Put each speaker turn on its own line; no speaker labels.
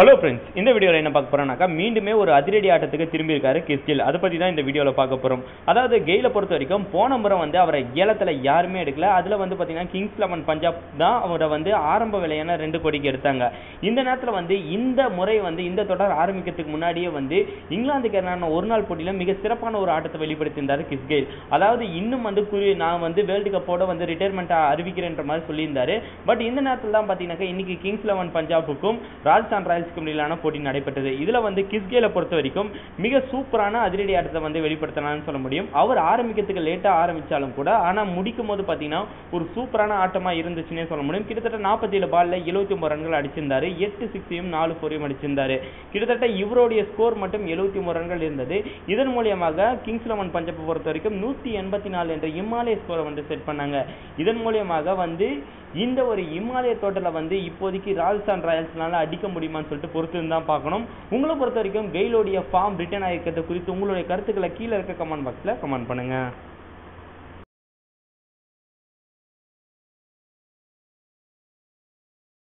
Hello friends இந்த வீடியோவில் என்ன பார்க்க போறோம்னாக்கா மீண்டுமே ஒரு அதிரடி ஆட்டத்துக்கு திரும்பி இருக்காரு கிறிஸ்டில். அதை பற்றி தான் இந்த வீடியோவில் பார்க்க போகிறோம் அதாவது கெயிலை பொறுத்த வரைக்கும் போன முறை வந்து அவரை ஏலத்தில் யாருமே எடுக்கல. அதில் வந்து பார்த்தீங்கன்னா கிங்ஸ் லெவன் பஞ்சாப் தான் அவரை வந்து ஆரம்ப விலையான ரெண்டு கோடிக்கு எடுத்தாங்க. இந்த நேரத்தில் வந்து இந்த முறை வந்து இந்த தொடர் ஆரம்பிக்கிறதுக்கு முன்னாடியே வந்து இங்கிலாந்துக்கு எதிரான ஒரு நாள் போட்டியில் மிக சிறப்பான ஒரு ஆட்டத்தை வெளிப்படுத்தியிருந்தார் கிஸ் கெயில். அதாவது இன்னும் வந்து குறி நான் வந்து வேர்ல்டு கப்போட வந்து ரிட்டையர்மெண்ட் அறிவிக்கிறேன்ற மாதிரி சொல்லியிருந்தாரு. பட் இந்த நேரத்தில் தான் பார்த்தீங்கன்னாக்கா இன்னைக்கு கிங்ஸ் லெவன் பஞ்சாபுக்கும் ராஜஸ்தான் ராயல்ஸ்க்கும் இடையிலான போட்டி நடைபெற்றது. இதுல வந்து கிஸ்கேல பொறுத்த வரைக்கும் மிக சூப்பரான அதிரடி ஆட்டத்தை வந்து வெளிப்படுத்தினான்னு சொல்ல முடியும். அவர் ஆரம்பிக்கிறதுக்கு லேட்டாக ஆரம்பிச்சாலும் கூட ஆனால் முடிக்கும் போது பாத்தீங்கன்னா ஒரு சூப்பரான ஆட்டமா இருந்துச்சுன்னே சொல்ல முடியும். கிட்டத்தட்ட நாற்பத்தி ஏழு பால்ல எழுபத்தி ஒன்பது ரன்கள் அடிச்சிருந்தாரு. எட்டு சிக்ஸையும் நாலு ஃபோரையும் அடிச்சிருந்தாரு. கிட்டத்தட்ட இவருடைய ஸ்கோர் மட்டும் எழுபத்தி ஒன்பது ரன்கள் இருந்தது. இதன் மூலியமாக கிங்ஸ் லெவன் பஞ்சப்பை பொறுத்த வரைக்கும் நூத்தி எண்பத்தி நாலு என்ற இமாலய ஸ்கோரை வந்து செட் பண்ணாங்க. இதன் மூலியமாக வந்து இந்த ஒரு இமாலய தோட்டத்தில் வந்து இப்போதைக்கு ராஜஸ்தான் ராயல்ஸ்னால அடிக்க முடியுமான்னு சொல்லிட்டு பொறுத்து தான் பார்க்கணும். உங்களை பொறுத்த வரைக்கும் கெயிலோடைய ஃபார்ம் ரிட்டர்ன் ஆகிருக்கிறது குறித்து உங்களுடைய கருத்துக்களை கீழே இருக்க கமெண்ட் பாக்ஸில் கமெண்ட் பண்ணுங்க.